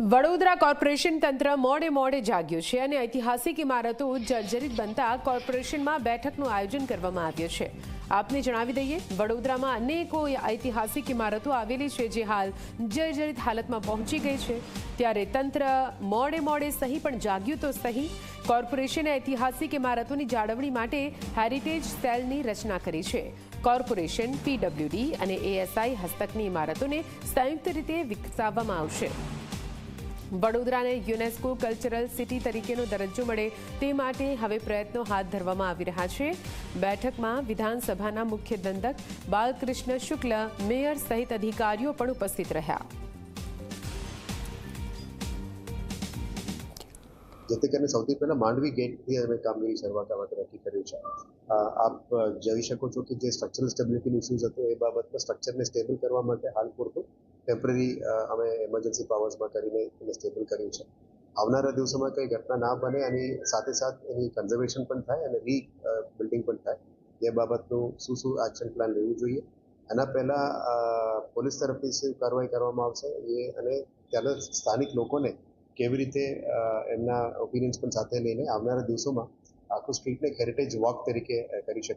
Vadodara corporation તંત્ર મોડે મોડે જાગ્યું છે અને ઐતિહાસિક ઇમારતો જર્જરિત બનતા કોર્પોરેશનમાં બેઠકનું આયોજન કરવામાં આવ્યું છે. આપને જણાવી દઈએ, વડોદરામાં અનેકો ઐતિહાસિક ઇમારતો આવેલી છે જે હાલ જર્જરિત હાલતમાં પહોંચી ગઈ છે. ત્યારે તંત્ર મોડે મોડે સહી પણ જાગ્યું તો સહી. કોર્પોરેશને ઐતિહાસિક ઇમારતોની જાળવણી માટે હેરિટેજ સેલની રચના કરી છે. કોર્પોરેશન, પીડબ્લ્યુડી અને એએસઆઈ હસ્તકની ઇમારતોને સંયુક્ત રીતે વિકસાવવામાં આવશે. વડોદરાને યુનેસ્કો કલ્ચરલ સિટી તરીકેનો દરજ્જો મળે તે માટે હવે પ્રયત્નો હાથ ધરવામાં આવી રહ્યા છે. બેઠકમાં વિધાનસભાના મુખ્ય દંડક બાલકૃષ્ણ શુક્લ, મેયર સહિત અધિકારીઓ પણ ઉપસ્થિત રહ્યા. જેથી કરીને સૌથી પહેલા માંડવી ગેટથી અમે કામગીરી શરૂઆત આ વખતે નક્કી કર્યું છે. આપ જોઈ શકો છો કે જે સ્ટ્રક્ચરલ સ્ટેબિલિટીનો ઇસ્યુઝ હતો એ બાબતમાં સ્ટ્રક્ચરને સ્ટેબલ કરવા માટે હાલ પૂરતું ટેમ્પરરી અમે એમરજન્સી પાવર્સમાં કરીને એને સ્ટેબલ કર્યું છે. આવનારા દિવસોમાં કંઈ ઘટના ના બને, એની સાથે સાથ એની કન્ઝર્વેશન પણ થાય અને રી બિલ્ડિંગ પણ થાય. એ બાબતનું શું શું એક્શન પ્લાન લેવું જોઈએ? એના પહેલાં પોલીસ તરફથી શું કાર્યવાહી કરવામાં આવશે? એ અને ત્યાંના સ્થાનિક લોકોને કેવી રીતે એમના ઓપિનિયન્સ પણ સાથે લઈને આવનારા દિવસોમાં આખું સ્ટ્રીટને હેરિટેજ વોક તરીકે કરી શકે